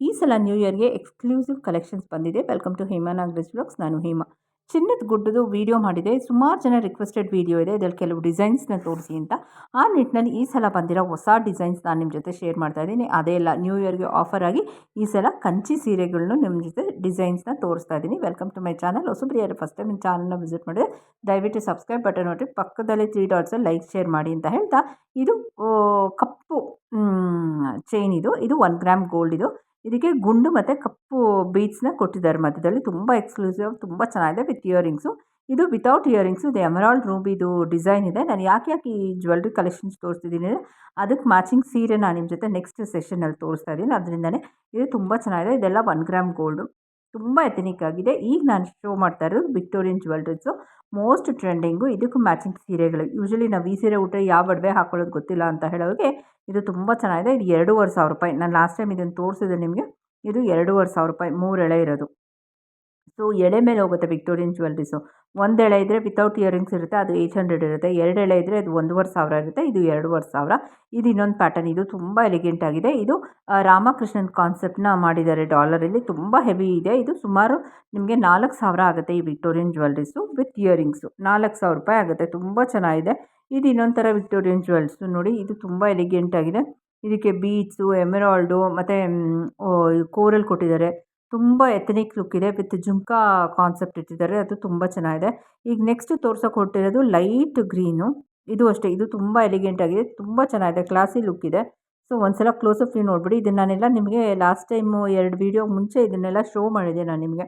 ಈ ಸಲ ನ್ಯೂ ಇಯರ್ಗೆ ಎಕ್ಸ್ಕ್ಲೂಸಿವ್ ಕಲೆಕ್ಷನ್ಸ್ ಬಂದಿದೆ. Welcome to Hema Nagaraj blogs ನಾನು ಹೇಮಾ. ಚಿನ್ನದ ಗುಡ್ಡದು ವೀಡಿಯೋ ಮಾಡಿದೆ. ಸುಮಾರು ಜನ ರಿಕ್ವೆಸ್ಟೆಡ್ ವೀಡಿಯೋ ಇದೆ. ಇದರಲ್ಲಿ ಕೆಲವು ಡಿಸೈನ್ಸ್ನ ತೋರಿಸಿ ಅಂತ. ಆ ನಿಟ್ಟಿನಲ್ಲಿ ಈ ಸಲ ಬಂದಿರೋ ಹೊಸ ಡಿಸೈನ್ಸ್ ನಾನು ನಿಮ್ಮ ಜೊತೆ ಶೇರ್ ಮಾಡ್ತಾ ಇದ್ದೀನಿ. ಅದೇ ಇಲ್ಲ ನ್ಯೂ ಇಯರ್ಗೆ ಆಫರ್ ಆಗಿ ಈ ಸಲ ಕಂಚಿ ಸೀರೆಗಳನ್ನು ನಿಮ್ಮ ಜೊತೆ ಡಿಸೈನ್ಸ್ನ ತೋರಿಸ್ತಾ ಇದ್ದೀನಿ. ವೆಲ್ಕಮ್ ಟು ಮೈ ಚಾನಲ್ ಹೊಸಬ್ರು ಯಾರು ಫಸ್ಟ್ ಟೈಮ್ ಚಾನಲ್ನ ವಿಸಿಟ್ ಮಾಡಿದೆ ದಯವಿಟ್ಟು ಸಬ್ಸ್ಕ್ರೈಬ್ ಬಟನ್ ನೋಡಿ ಪಕ್ಕದಲ್ಲಿ ತ್ರೀ ಡಾಟ್ಸಲ್ಲಿ ಲೈಕ್ ಶೇರ್ ಮಾಡಿ ಅಂತ ಹೇಳ್ತಾ. ಇದು ಕಪ್ಪು ಚೈನ್ ಇದು. ಇದು ಒನ್ ಗ್ರಾಮ್ ಗೋಲ್ಡ್ ಇದು. ಇದಕ್ಕೆ ಗುಂಡು ಮತ್ತು ಕಪ್ಪು ಬೀಡ್ಸ್ನ ಕೊಟ್ಟಿದ್ದಾರೆ ಮಧ್ಯದಲ್ಲಿ. ತುಂಬ ಎಕ್ಸ್ಕ್ಲೂಸಿವ್ ತುಂಬ ಚೆನ್ನಾಗಿದೆ ವಿತ್ ಇಯರಿಂಗ್ಸು ಇದು ವಿತೌಟ್ ಇಯರಿಂಗ್ಸು ಇದು ಎಮರಾಲ್ಡ್ ರೂಬಿದು ಡಿಸೈನ್ ಇದೆ. ನಾನು ಯಾಕೆ ಯಾಕೆ ಈ ಜ್ಯುವೆಲ್ರಿ ಕಲೆಕ್ಷನ್ಸ್ ತೋರಿಸ್ತಿದ್ದೀನಿ ಅಂದರೆ, ಅದಕ್ಕೆ ಮ್ಯಾಚಿಂಗ್ ಸೀರೆ ನಾನು ನಿಮ್ಮ ಜೊತೆ ನೆಕ್ಸ್ಟ್ ಸೆಷನಲ್ಲಿ ತೋರಿಸ್ತಾ ಇದ್ದೀನಿ. ಅದರಿಂದನೇ ಇದು ತುಂಬ ಚೆನ್ನಾಗಿದೆ. ಇದೆಲ್ಲ ಒನ್ ಗ್ರಾಮ್ ಗೋಲ್ಡು ತುಂಬ ಎಥನಿಕ್ ಆಗಿದೆ. ಈಗ ನಾನು ಶೋ ಮಾಡ್ತಾ ಇರೋದು ವಿಕ್ಟೋರಿಯನ್ ಜ್ಯುವೆಲ್ರೀಸು ಮೋಸ್ಟ್ ಟ್ರೆಂಡಿಂಗು ಇದಕ್ಕೂ ಮ್ಯಾಚಿಂಗ್ ಸೀರೆಗಳು. ಯೂಶಲಿ ನಾವು ಈ ಸೀರೆ ಊಟ ಯಾವ ಒಡವೆ ಹಾಕೊಳ್ಳೋದು ಗೊತ್ತಿಲ್ಲ ಅಂತ ಹೇಳೋರಿಗೆ ಇದು ತುಂಬ ಚೆನ್ನಾಗಿದೆ. ಇದು ಎರಡೂವರೆ ಸಾವಿರ ರೂಪಾಯಿ. ನಾನು ಲಾಸ್ಟ್ ಟೈಮ್ ಇದನ್ನು ತೋರಿಸಿದೆ ನಿಮಗೆ. ಇದು ಎರಡೂವರೆ ಸಾವಿರ ರೂಪಾಯಿ. ಮೂರು ಎಳೆ ಇರೋದು. ಸೊ ಎಳೆ ಮೇಲೆ ಹೋಗುತ್ತೆ ವಿಕ್ಟೋರಿಯನ್ ಜ್ಯುವೆಲ್ರೀಸು ಒಂದು ಎಳೆ ಇದ್ದರೆ ವಿತೌಟ್ ಇಯರಿಂಗ್ಸ್ ಇರುತ್ತೆ. ಅದು ಏಯ್ಟ್ ಹಂಡ್ರೆಡ್ ಇರುತ್ತೆ. ಎರಡು ಎಳೆ ಇದ್ದರೆ ಅದು ಒಂದೂವರೆ ಸಾವಿರ ಇರುತ್ತೆ. ಇದು ಎರಡೂವರೆ ಸಾವಿರ. ಇದು ಇನ್ನೊಂದು ಪ್ಯಾಟರ್ನ್ ಇದು ತುಂಬ ಎಲಿಗೆಂಟ್ ಆಗಿದೆ. ಇದು ರಾಮಕೃಷ್ಣನ್ ಕಾನ್ಸೆಪ್ಟ್ನ ಮಾಡಿದ್ದಾರೆ ಡಾಲರಲ್ಲಿ ತುಂಬ ಹೆವಿ ಇದೆ. ಇದು ಸುಮಾರು ನಿಮಗೆ ನಾಲ್ಕು ಸಾವಿರ ಆಗುತ್ತೆ ಈ ವಿಕ್ಟೋರಿಯನ್ ಜ್ಯುವೆಲ್ರೀಸು ವಿತ್ ಇಯರಿಂಗ್ಸು ನಾಲ್ಕು ಸಾವಿರ ರೂಪಾಯಿ ಆಗುತ್ತೆ. ತುಂಬ ಚೆನ್ನಾಗಿದೆ. ಇದು ಇನ್ನೊಂದು ಥರ ವಿಕ್ಟೋರಿಯನ್ ಜ್ಯುವೆಲ್ಸು ನೋಡಿ, ಇದು ತುಂಬ ಎಲಿಗೆಂಟ್ ಆಗಿದೆ. ಇದಕ್ಕೆ ಬೀಡ್ಸು ಎಮರಾಲ್ಡು, ಮತ್ತು ಕೋರಲ್ ಕೊಟ್ಟಿದ್ದಾರೆ. ತುಂಬ ಎಥನಿಕ್ ಲುಕ್ ಇದೆ, ವಿತ್ ಜುಮ್ಕಾ ಕಾನ್ಸೆಪ್ಟ್ ಇಟ್ಟಿದ್ದಾರೆ. ಅದು ತುಂಬ ಚೆನ್ನಾಗಿದೆ. ಈಗ ನೆಕ್ಸ್ಟ್ ತೋರ್ಸೋಕೆ ಹೊರಟಿರೋದು ಲೈಟ್ ಗ್ರೀನು ಇದು ಅಷ್ಟೇ, ಇದು ತುಂಬ ಎಲಿಗೆಂಟ್ ಆಗಿದೆ, ತುಂಬ ಚೆನ್ನಾಗಿದೆ ಕ್ಲಾಸಿ ಲುಕ್ ಇದೆ. ಸೊ ಒಂದ್ಸಲ ಕ್ಲೋಸಪ್ ನೀವು ನೋಡಿಬಿಡಿ. ಇದನ್ನು ನಾನೆಲ್ಲ ನಿಮಗೆ ಲಾಸ್ಟ್ ಟೈಮು ಎರಡು ವೀಡಿಯೋ ಮುಂಚೆ ಇದನ್ನೆಲ್ಲ ಶೋ ಮಾಡಿದೆ ನಾನು ನಿಮಗೆ.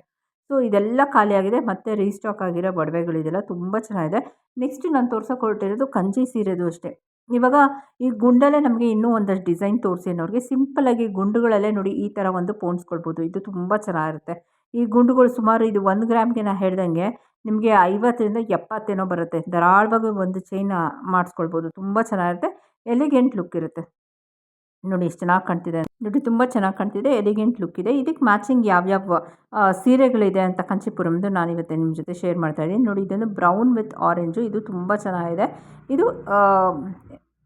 ಸೊ, ಇದೆಲ್ಲ ಖಾಲಿಯಾಗಿದೆ. ಮತ್ತೆ ರೀಸ್ಟಾಕ್ ಆಗಿರೋ ಒಡವೆಗಳಿದೆಲ್ಲ ತುಂಬ ಚೆನ್ನಾಗಿದೆ. ನೆಕ್ಸ್ಟ್ ನಾನು ತೋರ್ಸೋಕೆ ಹೊರಟಿರೋದು ಕಂಚಿ ಸೀರೆದು ಅಷ್ಟೇ. ಇವಾಗ ಈ ಗುಂಡಲ್ಲೇ ನಮಗೆ ಇನ್ನೂ ಒಂದಷ್ಟು ಡಿಸೈನ್ ತೋರಿಸಿ ಅನ್ನೋರಿಗೆ ಸಿಂಪಲ್ಲಾಗಿ ಗುಂಡುಗಳಲ್ಲೇ ನೋಡಿ ಈ ಥರ ಒಂದು ಪೋಣಿಸ್ಕೊಳ್ಬೋದು ಇದು ತುಂಬ ಚೆನ್ನಾಗಿರುತ್ತೆ. ಈ ಗುಂಡುಗಳು ಸುಮಾರು ಇದು ಒಂದು ಗ್ರಾಮ್ಗೆ ನಾನು ಹೇಳ್ದಂಗೆ ನಿಮಗೆ ಐವತ್ತರಿಂದ ಎಪ್ಪತ್ತೇನೋ ಬರುತ್ತೆ. ಧಾರಾಳವಾಗಿ ಒಂದು ಚೈನ್ ಮಾಡಿಸ್ಕೊಳ್ಬೋದು. ತುಂಬ ಚೆನ್ನಾಗಿರುತ್ತೆ. ಎಲಿಗೆಂಟ್ ಲುಕ್ ಇರುತ್ತೆ. ನೋಡಿ ಎಷ್ಟು ಚೆನ್ನಾಗಿ ಕಾಣ್ತಿದೆ ನೋಡಿ ತುಂಬ ಚೆನ್ನಾಗಿ ಕಾಣ್ತಿದೆ ಎಲಿಗೆಂಟ್ ಲುಕ್ ಇದೆ. ಇದಕ್ಕೆ ಮ್ಯಾಚಿಂಗ್ ಯಾವ್ಯಾವ ಸೀರೆಗಳಿದೆ ಅಂತ ಕಂಚಿಪುರಮ್ದು ನಾನು ಇವತ್ತು ನಿಮ್ಮ ಜೊತೆ ಶೇರ್ ಮಾಡ್ತಾ ಇದ್ದೀನಿ. ನೋಡಿ ಇದೊಂದು ಬ್ರೌನ್ ವಿತ್ ಆರೆಂಜು ಇದು ತುಂಬ ಚೆನ್ನಾಗಿದೆ. ಇದು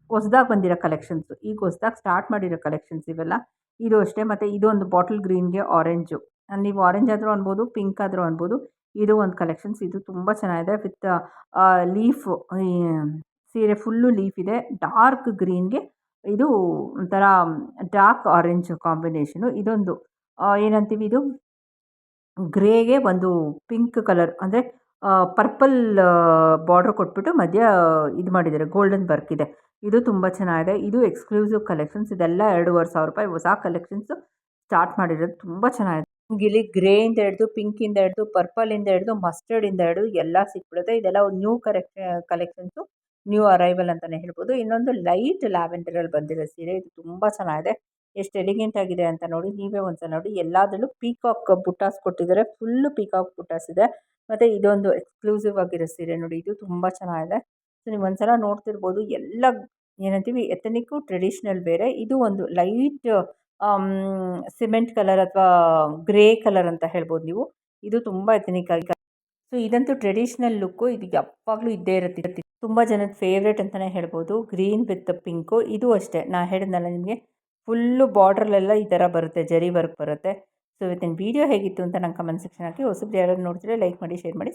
ಹೊಸ್ದಾಗಿ ಬಂದಿರೋ ಕಲೆಕ್ಷನ್ಸು ಈಗ ಹೊಸ್ದಾಗಿ ಸ್ಟಾರ್ಟ್ ಮಾಡಿರೋ ಕಲೆಕ್ಷನ್ಸ್ ಇವೆಲ್ಲ. ಇದು ಅಷ್ಟೇ. ಮತ್ತು ಒಂದು ಬಾಟಲ್ ಗ್ರೀನ್ಗೆ ಆರೆಂಜು ನೀವು ಆರೆಂಜ್ ಆದರೂ ಅನ್ಬೋದು ಪಿಂಕ್ ಆದರೂ ಅನ್ಬೋದು, ಇದು ಒಂದು ಕಲೆಕ್ಷನ್ಸ್ ಇದು ತುಂಬ ಚೆನ್ನಾಗಿದೆ. ವಿತ್ ಲೀಫು ಸೀರೆ ಫುಲ್ಲು ಲೀಫ್ ಇದೆ. ಡಾರ್ಕ್ ಗ್ರೀನ್ಗೆ ಇದು ಒಂಥರ ಡಾರ್ಕ್ ಆರೆಂಜ್ ಕಾಂಬಿನೇಷನು ಇದೊಂದು ಏನಂತೀವಿ ಇದು? ಗ್ರೇಗೆ ಒಂದು ಪಿಂಕ್ ಕಲರ್ ಅಂದರೆ ಪರ್ಪಲ್ ಬಾರ್ಡ್ರ್ ಕೊಟ್ಬಿಟ್ಟು ಮಧ್ಯ ಇದು ಮಾಡಿದ್ದಾರೆ ಗೋಲ್ಡನ್ ವರ್ಕ್ ಇದೆ. ಇದು ತುಂಬ ಚೆನ್ನಾಗಿದೆ. ಇದು ಎಕ್ಸ್ಕ್ಲೂಸಿವ್ ಕಲೆಕ್ಷನ್ಸ್ ಇದೆಲ್ಲ ಎರಡೂವರೆ ಸಾವಿರ ರೂಪಾಯಿ ಹೊಸ ಕಲೆಕ್ಷನ್ಸು ಸ್ಟಾರ್ಟ್ ಮಾಡಿರೋದು. ತುಂಬ ಚೆನ್ನಾಗಿದೆ. ಇಲ್ಲಿ ಗ್ರೇಯಿಂದ ಹಿಡಿದು ಪಿಂಕಿಂದ ಹಿಡಿದು ಪರ್ಪಲಿಂದ ಹಿಡಿದು ಮಸ್ಟರ್ಡಿಂದ ಹಿಡಿದು ಎಲ್ಲ ಸಿಕ್ಬಿಡುತ್ತೆ. ಇದೆಲ್ಲ ಒಂದು new correct collections new arrival ಅಂತಲೇ ಹೇಳ್ಬೋದು. ಇನ್ನೊಂದು ಲೈಟ್ ಲ್ಯಾವೆಂಡರಲ್ಲಿ ಬಂದಿರೋ ಸೀರೆ, ಇದು ತುಂಬ ಚೆನ್ನಾಗಿದೆ. ಎಷ್ಟು ಎಲಿಗೆಂಟ್ ಆಗಿದೆ ಅಂತ ನೋಡಿ, ನೀವೇ ಒಂದ್ಸಲ ನೋಡಿ. ಎಲ್ಲದರಲ್ಲೂ ಪೀಕಾಕ್ ಬುಟ್ಟಾಸ್ ಕೊಟ್ಟಿದ್ದಾರೆ. ಫುಲ್ಲು ಪೀಕಾಕ್ ಬುಟ್ಟಾಸ್ ಇದೆ. ಮತ್ತು ಇದೊಂದು ಎಕ್ಸ್ಕ್ಲೂಸಿವ್ ಆಗಿರೋ ಸೀರೆ ನೋಡಿ, ಇದು ತುಂಬ ಚೆನ್ನಾಗಿದೆ. ಸೊ ನೀವು ಒಂದ್ಸಲ ನೋಡ್ತಿರ್ಬೋದು. ಎಲ್ಲ ಏನಂತೀವಿ ಎಥನಿಕ್ಕು ಟ್ರೆಡಿಷ್ನಲ್ ಬೇರೆ. ಇದು ಒಂದು ಲೈಟ್ ಸಿಮೆಂಟ್ ಕಲರ್ ಅಥವಾ ಗ್ರೇ ಕಲರ್ ಅಂತ ಹೇಳ್ಬೋದು ನೀವು. ಇದು ತುಂಬ ಎಥನಿಕ್ ಆಗಿ ಸೊ, ಇದಂತೂ ಟ್ರೆಡಿಷ್ನಲ್ ಲುಕ್ಕು ಇದು ಯಾವಾಗಲೂ ಇದ್ದೇ ಇರುತ್ತೆ. ತುಂಬ ಜನದ ಫೇವ್ರೇಟ್ ಅಂತಲೇ ಹೇಳ್ಬೋದು. ಗ್ರೀನ್ ವಿತ್ ಪಿಂಕು ಇದು ಅಷ್ಟೇ. ನಾ ಹೇಳಿದ್ನಲ್ಲ ನಿಮಗೆ ಫುಲ್ಲು ಬಾರ್ಡ್ರಲ್ಲೆಲ್ಲ ಈ ಥರ ಬರುತ್ತೆ, ಜರಿ ವರ್ಕ್ ಬರುತ್ತೆ. ಸೊ ಇವತ್ತಿನ ವೀಡಿಯೋ ಹೇಗಿತ್ತು ಅಂತ ನಂಗೆ ಕಮೆಂಟ್ ಸೆಕ್ಷನ್ ಹಾಕಿ. ಹೊಸಬ್ರು ಯಾರು ನೋಡ್ತಿದ್ರೆ ಲೈಕ್ ಮಾಡಿ ಶೇರ್ ಮಾಡಿ.